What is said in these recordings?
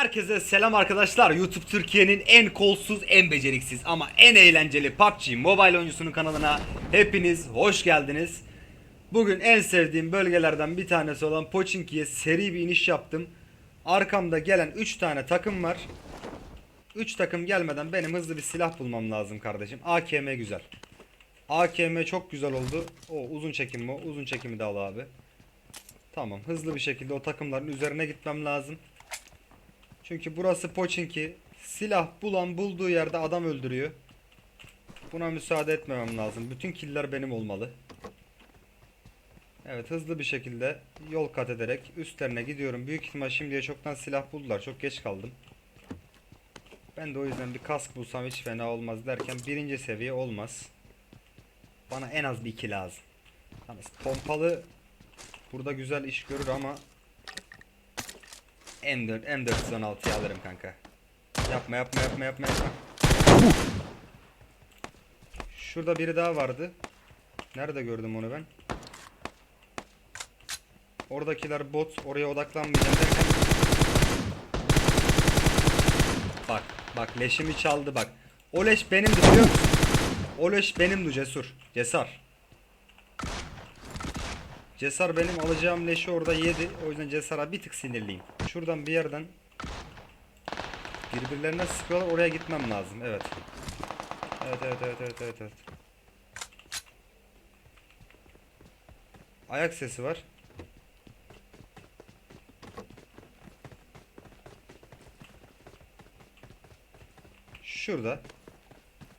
Herkese selam arkadaşlar. YouTube Türkiye'nin en kolsuz, en beceriksiz ama en eğlenceli PUBG Mobile oyuncusunun kanalına hepiniz hoş geldiniz. Bugün en sevdiğim bölgelerden bir tanesi olan Pochinki'ye seri bir iniş yaptım. Arkamda gelen 3 tane takım var. 3 takım gelmeden benim hızlı bir silah bulmam lazım kardeşim. AKM güzel. AKM çok güzel oldu. O uzun çekim mi? Uzun çekimi de al abi. Tamam hızlı bir şekilde o takımların üzerine gitmem lazım. Çünkü burası Pochinki. Silah bulan bulduğu yerde adam öldürüyor. Buna müsaade etmemem lazım. Bütün killer benim olmalı. Evet hızlı bir şekilde yol kat ederek üstlerine gidiyorum. Büyük ihtimal şimdiye çoktan silah buldular. Çok geç kaldım. Ben de o yüzden bir kask bulsam hiç fena olmaz derken birinci seviye olmaz. Bana en az bir iki lazım. Yalnız pompalı burada güzel iş görür ama M4 M416'yı alırım kanka. Yapma yapma yapma yapma yapma. Şurada biri daha vardı. Nerede gördüm onu ben? Oradakiler bot. Oraya odaklanmayacağım derken. Bak bak leşimi çaldı bak. O leş benimdi biliyor musun? O leş benimdi cesur. Cesar. Cesar benim alacağım leşi orada yedi. O yüzden Cesar'a bir tık sinirliyim. Şuradan bir yerden birbirlerine sıkıyorlar. Oraya gitmem lazım. Evet. Evet evet evet evet evet. evet. Ayak sesi var. Şurada.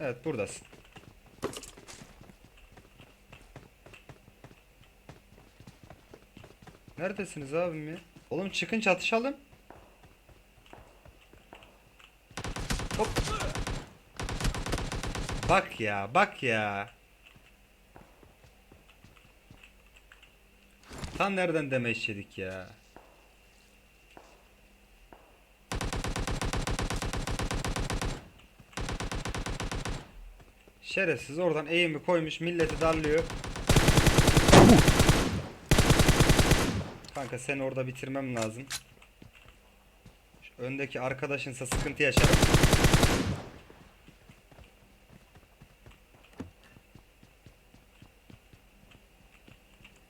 Evet buradasın. Neredesiniz abim ya? Oğlum çıkın çatışalım. Hop. Bak ya, bak ya. Tam nereden deme işledik ya. Şerefsiz oradan eğimi koymuş milleti darlıyor. Kanka seni orada bitirmem lazım. Şu öndeki arkadaşınsa sıkıntı yaşarım.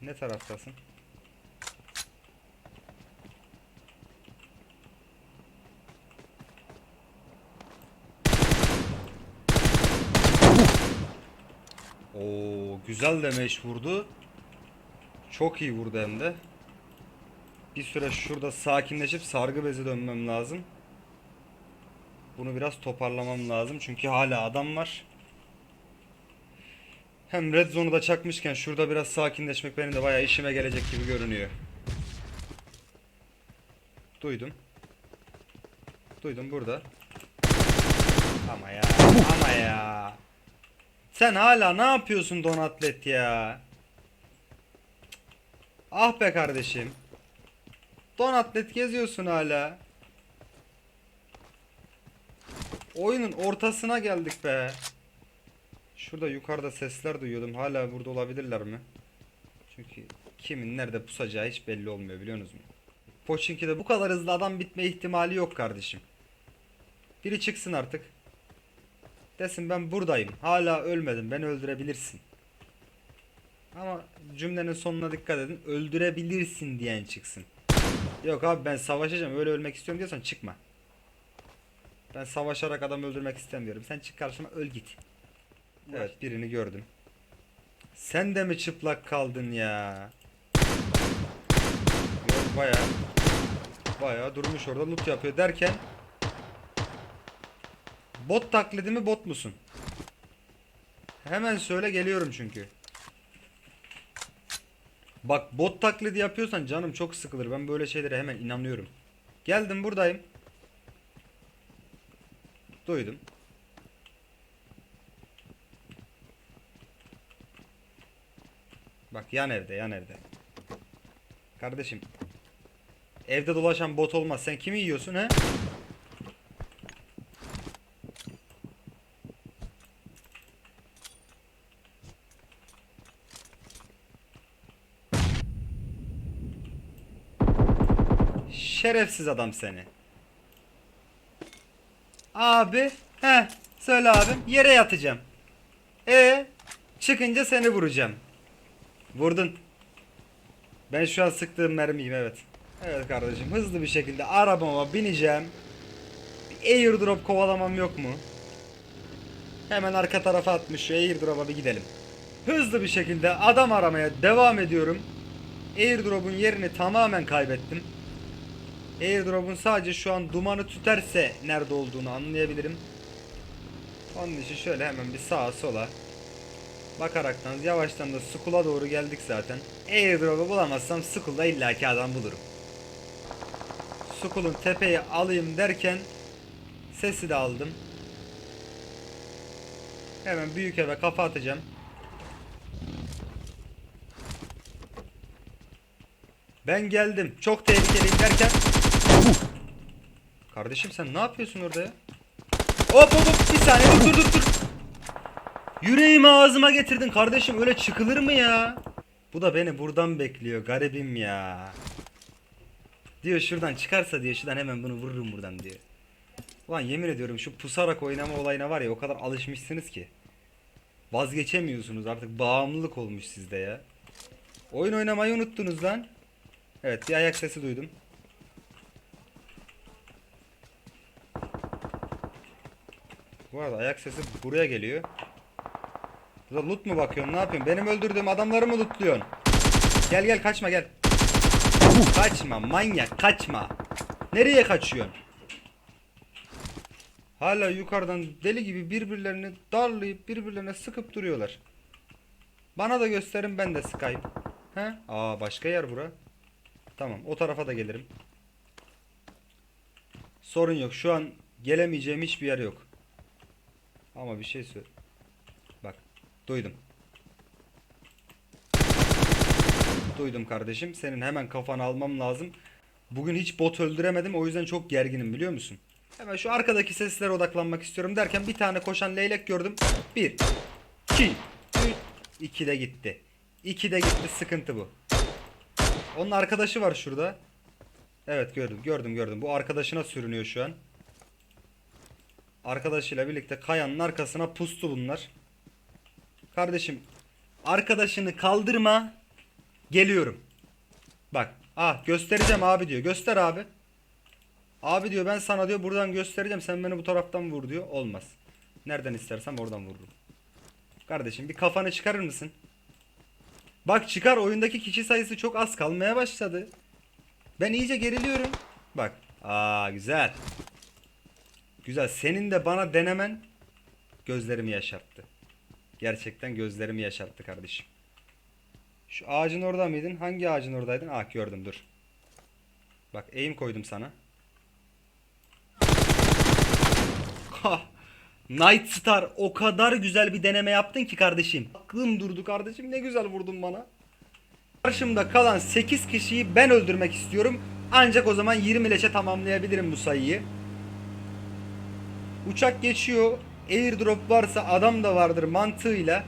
Ne taraftasın? Oo güzel demeç vurdu. Çok iyi vurdu hem de. Bir süre şurada sakinleşip sargı bezi dönmem lazım. Bunu biraz toparlamam lazım çünkü hala adam var. Hem red zone'u da çakmışken şurada biraz sakinleşmek benim de bayağı işime gelecek gibi görünüyor. Duydum. Duydum burada. Ama ya, ama ya. Sen hala ne yapıyorsun Donatlet ya? Ah be kardeşim. Don atlet geziyorsun hala. Oyunun ortasına geldik be. Şurada yukarıda sesler duyuyordum. Hala burada olabilirler mi? Çünkü kimin nerede pusacağı hiç belli olmuyor biliyorsunuz mu? Pochinki'de bu kadar hızlı adam bitme ihtimali yok kardeşim. Biri çıksın artık. Desin ben buradayım. Hala ölmedim. Beni öldürebilirsin. Ama cümlenin sonuna dikkat edin. Öldürebilirsin diyen çıksın. Yok abi ben savaşacağım öyle ölmek istiyorum diyorsan çıkma. Ben savaşarak adam öldürmek istemiyorum. Sen çık karşıma öl git. Evet birini gördüm. Sen de mi çıplak kaldın ya? Yok baya baya durmuş orada loot yapıyor derken Bot taklidi mi bot musun? Hemen söyle geliyorum çünkü. Bak bot taklidi yapıyorsan canım çok sıkılır. Ben böyle şeylere hemen inanıyorum. Geldim buradayım. Duydum. Bak yan evde yan evde. Kardeşim. Evde dolaşan bot olmaz. Sen kimi yiyorsun he? Şerefsiz adam seni. Abi. He. Söyle abim. Yere yatacağım. E çıkınca seni vuracağım. Vurdun. Ben şu an sıktığım mermiyim evet. Evet kardeşim hızlı bir şekilde arabama bineceğim. Bir airdrop kovalamam yok mu? Hemen arka tarafa atmış şu airdrop'a bir gidelim. Hızlı bir şekilde adam aramaya devam ediyorum. Airdrop'un yerini tamamen kaybettim. Airdrop'un sadece şu an dumanı tüterse nerede olduğunu anlayabilirim. Onun için şöyle hemen bir sağa sola bakaraktan yavaştan da Skull'a doğru geldik zaten. Airdrop'u bulamazsam Skull'da illaki adam bulurum. Skull'un tepeyi alayım derken sesi de aldım. Hemen büyük eve kafa atacağım. Ben geldim. Çok tehlikeliyim derken Kardeşim sen ne yapıyorsun orada ya? Hop hop hop bir saniye dur dur dur dur. Yüreğimi ağzıma getirdin kardeşim öyle çıkılır mı ya? Bu da beni buradan bekliyor garibim ya. Diyor şuradan çıkarsa diyor şuradan hemen bunu vururum buradan diyor. Ulan yemin ediyorum şu pusarak oynama olayına var ya o kadar alışmışsınız ki. Vazgeçemiyorsunuz artık bağımlılık olmuş sizde ya. Oyun oynamayı unuttunuz lan. Evet bir ayak sesi duydum. Bu arada ayak sesi buraya geliyor. Burada loot mu bakıyorsun ne yapıyorsun? Benim öldürdüğüm adamları mı lootluyorsun? Gel gel kaçma gel. Kaçma manyak kaçma. Nereye kaçıyorsun? Hala yukarıdan deli gibi birbirlerini darlayıp birbirlerine sıkıp duruyorlar. Bana da gösterin ben de sıkayım. He? Aa başka yer bura. Tamam o tarafa da gelirim. Sorun yok şu an gelemeyeceğim hiçbir yer yok. Ama bir şey söyle. Bak duydum. Duydum kardeşim. Senin hemen kafanı almam lazım. Bugün hiç bot öldüremedim o yüzden çok gerginim biliyor musun? Hemen şu arkadaki seslere odaklanmak istiyorum derken bir tane koşan leylek gördüm. Bir, iki, üç, iki de gitti. İki de gitti sıkıntı bu. Onun arkadaşı var şurada. Evet gördüm gördüm gördüm. Bu arkadaşına sürünüyor şu an. Arkadaşıyla birlikte kayanın arkasına pustu bunlar. Kardeşim arkadaşını kaldırma. Geliyorum. Bak. Ah göstereceğim abi diyor. Göster abi. Abi diyor ben sana diyor buradan göstereceğim. Sen beni bu taraftan vur diyor. Olmaz. Nereden istersem oradan vururum. Kardeşim bir kafanı çıkarır mısın? Bak çıkar oyundaki kişi sayısı çok az kalmaya başladı. Ben iyice geriliyorum. Bak. Aa güzel. Güzel. Senin de bana denemen gözlerimi yaşarttı. Gerçekten gözlerimi yaşarttı kardeşim. Şu ağacın orada mıydın? Hangi ağacın oradaydın? Ah gördüm dur. Bak eğim koydum sana. Night Star o kadar güzel bir deneme yaptın ki kardeşim. Aklım durdu kardeşim ne güzel vurdun bana. Karşımda kalan 8 kişiyi ben öldürmek istiyorum. Ancak o zaman 20 leşe tamamlayabilirim bu sayıyı. Uçak geçiyor. Airdrop varsa adam da vardır mantığıyla.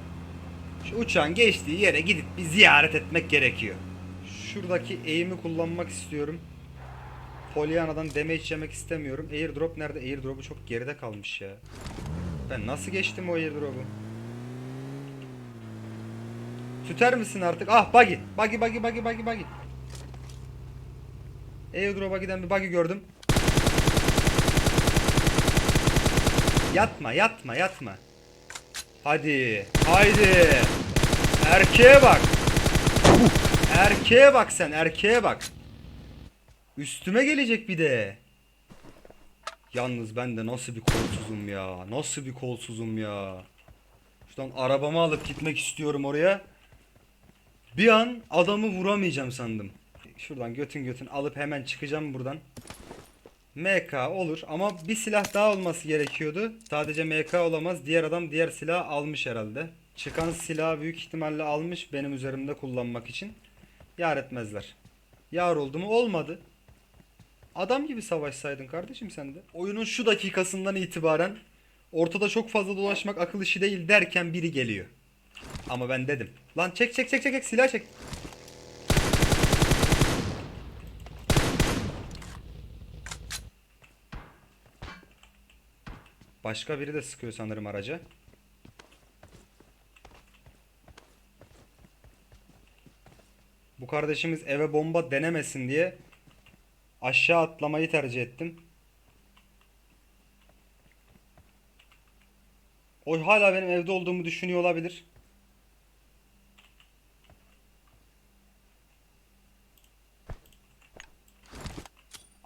Şu uçağın geçtiği yere gidip bir ziyaret etmek gerekiyor. Şuradaki eğimi kullanmak istiyorum. Polyana'dan damage yemek istemiyorum. Airdrop nerede? Airdrop'u çok geride kalmış ya. Ben nasıl geçtim o airdrop'u? Tüter misin artık? Ah buggy. Buggy buggy buggy buggy buggy. Airdrop'a giden bir buggy gördüm. Yatma yatma yatma. Hadi. Haydi. Erkeğe bak. Erkeğe bak sen erkeğe bak. Üstüme gelecek bir de. Yalnız ben de nasıl bir kolsuzum ya. Nasıl bir kolsuzum ya. Şuradan arabamı alıp gitmek istiyorum oraya. Bir an adamı vuramayacağım sandım. Şuradan götün götün alıp hemen çıkacağım buradan. MK olur ama bir silah daha olması gerekiyordu. Sadece MK olamaz. Diğer adam diğer silah almış herhalde. Çıkan silahı büyük ihtimalle almış benim üzerimde kullanmak için. Yar etmezler. Yar oldu mu? Olmadı. Adam gibi savaşsaydın kardeşim sen de. Oyunun şu dakikasından itibaren ortada çok fazla dolaşmak akıl işi değil derken biri geliyor. Ama ben dedim. Lan çek çek çek çek, çek silah çek. Başka biri de sıkıyor sanırım araca. Bu kardeşimiz eve bomba denemesin diye aşağı atlamayı tercih ettim. O hala benim evde olduğumu düşünüyor olabilir.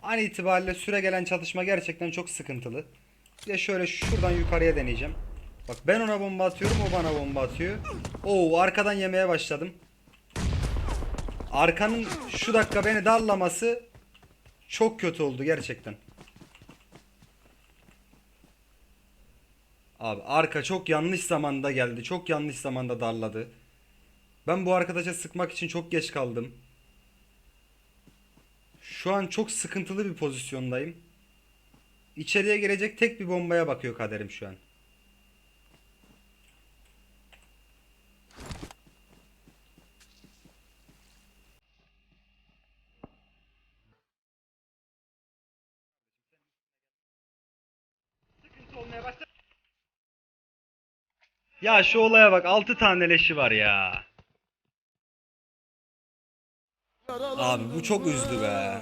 An itibariyle süre gelen çatışma gerçekten çok sıkıntılı. Bir de şöyle şuradan yukarıya deneyeceğim. Bak ben ona bomba atıyorum o bana bomba atıyor. Oo arkadan yemeye başladım. Arkanın şu dakika beni darlaması çok kötü oldu gerçekten. Abi arka çok yanlış zamanda geldi. Çok yanlış zamanda darladı. Ben bu arkadaşa sıkmak için çok geç kaldım. Şu an çok sıkıntılı bir pozisyondayım. İçeriye girecek tek bir bombaya bakıyor kaderim şu an. Ya şu olaya bak 6 tane leşi var ya. Abi bu çok üzdü be.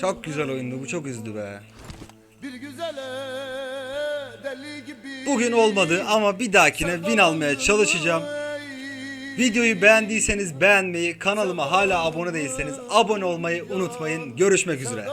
Çok güzel oyundu bu çok üzdü be. Bir güzele deli gibi Bugün olmadı ama bir dahakine win almaya çalışacağım. Videoyu beğendiyseniz beğenmeyi, kanalıma hala abone değilseniz abone olmayı unutmayın. Görüşmek üzere.